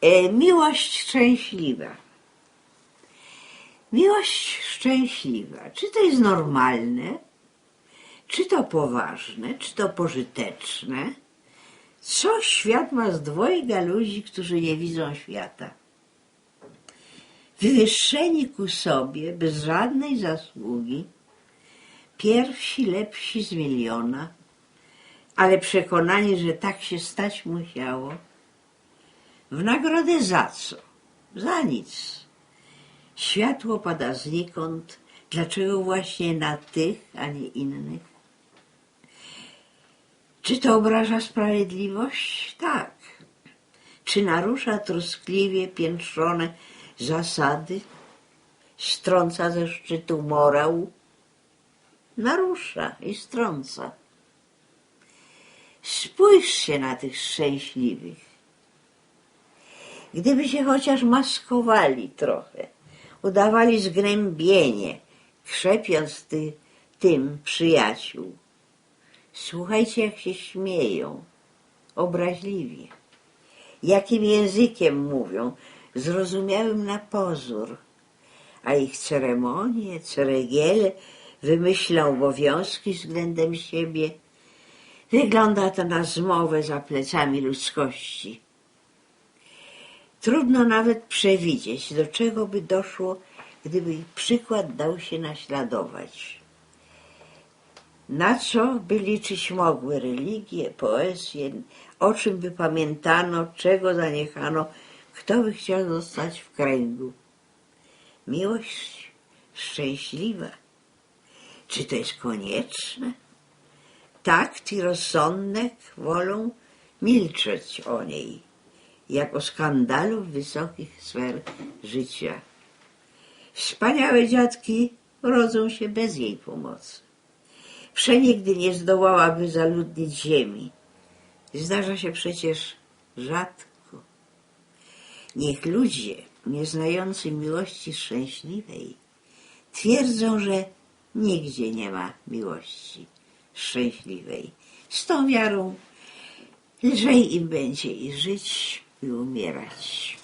E, miłość szczęśliwa. Miłość szczęśliwa. Czy to jest normalne? Czy to poważne? Czy to pożyteczne? Co świat ma z dwojga ludzi, którzy nie widzą świata? Wywyższeni ku sobie, bez żadnej zasługi, pierwsi lepsi z miliona, ale przekonani, że tak się stać musiało. W nagrodę za co? Za nic. Światło pada znikąd. Dlaczego właśnie na tych, a nie innych? Czy to obraża sprawiedliwość? Tak. Czy narusza troskliwie piętrzone zasady? Strąca ze szczytu morał? Narusza i strąca. Spójrzcie na tych szczęśliwych. Gdyby się chociaż maskowali trochę, udawali zgnębienie, krzepiąc ty, tym przyjaciół. Słuchajcie, jak się śmieją, obraźliwie. Jakim językiem mówią, zrozumiałym na pozór. A ich ceremonie, ceregiele wymyślą obowiązki względem siebie. Wygląda to na zmowę za plecami ludzkości. Trudno nawet przewidzieć, do czego by doszło, gdyby ich przykład dał się naśladować. Na co by liczyć mogły religie, poezje, o czym by pamiętano, czego zaniechano, kto by chciał zostać w kręgu. Miłość szczęśliwa. Czy to jest konieczne? Takt i rozsądek wolą milczeć o niej, jako skandalu w wysokich sfer życia. Wspaniałe dziadki rodzą się bez jej pomocy. Przenigdy nie zdołałaby zaludnić ziemi. Zdarza się przecież rzadko. Niech ludzie, nieznający miłości szczęśliwej, twierdzą, że nigdzie nie ma miłości szczęśliwej. Z tą wiarą lżej im będzie i żyć, i umierać.